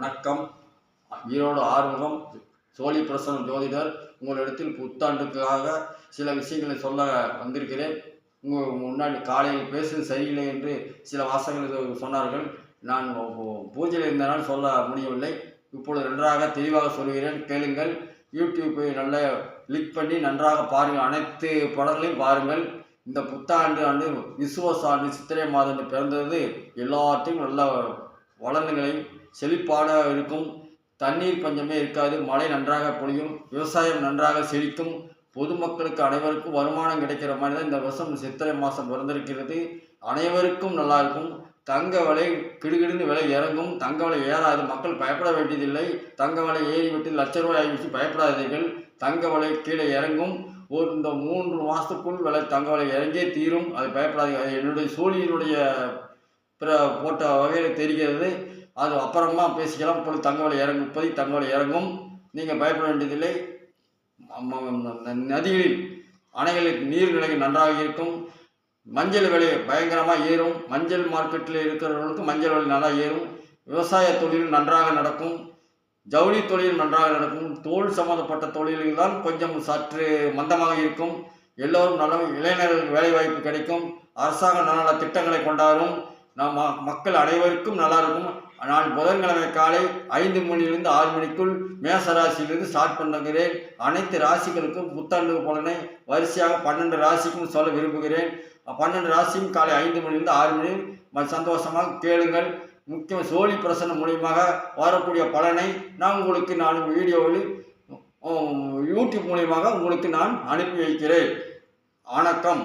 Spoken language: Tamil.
வணக்கம். ஈரோடு ஆறுமுகம் சோழி பிரசன்னம் ஜோதிடர் உங்களிடத்தில் புத்தாண்டுக்காக சில விஷயங்களை சொல்ல வந்திருக்கிறேன். உங்கள் முன்னாடி காலையில் பேசுவது சரியில்லை என்று சில வாசகங்கள் சொன்னார்கள். நான் பூஜையில் இருந்தனால் சொல்ல முடியவில்லை. இப்பொழுது நன்றாக தெளிவாக சொல்கிறேன். கேளுங்கள். யூடியூப்பை நல்ல கிளிக் பண்ணி நன்றாக பாருங்கள். அனைத்து படங்களையும் பாருங்கள். இந்த புத்தாண்டு ஆண்டு விசுவாச ஆண்டு சித்திரை மாதம் பிறந்தது. எல்லாத்தையும் நல்ல வளர்ந்துகளை செழிப்பான இருக்கும் தண்ணீர் பஞ்சமே இருக்காது. மழை நன்றாக பொழியும். விவசாயம் நன்றாக செழிக்கும். பொதுமக்களுக்கு அனைவருக்கும் வருமானம் கிடைக்கிற மாதிரி தான் இந்த வருஷம் சித்திரை மாதம் பிறந்திருக்கிறது. அனைவருக்கும் நல்லா இருக்கும் தங்க விலை கிடுகிடுன்னு விலை இறங்கும். தங்க விலை ஏறாது. மக்கள் பயப்பட வேண்டியதில்லை. தங்க விலை ஏறிவிட்டு லட்ச ரூபாய் ஆகிவிட்டு பயப்படாதீர்கள். தங்க விலை கீழே இறங்கும். ஒரு இந்த மூன்று மாதத்துக்குள் விலை தங்க விலை இறங்கியே தீரும். அது பயப்படாது அது என்னுடைய சோழியினுடைய பிற போட்ட வகையில் தெரிகிறது. அது அப்புறமா பேசிக்கலாம். இப்பொழுது தங்கவலை இறங்கும் இப்போதைக்கு தங்கவலை இறங்கும். நீங்கள் பயப்பட வேண்டியதில்லை. ம- ம- நதிகளில் அணைகளில் நீர்நிலைகள் நன்றாக இருக்கும். மஞ்சள் விலை பயங்கரமாக ஏறும். மஞ்சள் மார்க்கெட்டில் இருக்கிறவர்களுக்கு மஞ்சள் விலை நல்லா ஏறும். விவசாய தொழில் நன்றாக நடக்கும். ஜவுளி தொழில் நன்றாக நடக்கும். தோல் சம்மந்தப்பட்ட தொழில்கள் தான் கொஞ்சம் சற்று மந்தமாக இருக்கும். எல்லோரும் நல்ல இளைஞர்களுக்கு வேலைவாய்ப்பு கிடைக்கும். அரசாங்க நல்ல திட்டங்களை கொண்டாடும். நம் ம- மக்கள் அனைவருக்கும் நல்லா இருக்கும் நான் புதன்கிழமை காலை ஐந்து மணியிலிருந்து ஆறு மணிக்குள் மேச ராசியிலிருந்து ஸ்டார்ட் பண்ணுகிறேன் அனைத்து ராசிகளுக்கும் புத்தாண்டு பலனை வரிசையாக பன்னெண்டு ராசிக்கும் சொல்ல விரும்புகிறேன் பன்னெண்டு ராசியும் காலை ஐந்து மணிலிருந்து ஆறு மணி சந்தோஷமாக கேளுங்கள் முக்கியம் சோழி பிரசனம் மூலியமாக வரக்கூடிய பலனை நான் உங்களுக்கு நான் வீடியோவில் யூடியூப் மூலியமாக உங்களுக்கு நான் அனுப்பி வைக்கிறேன் வணக்கம்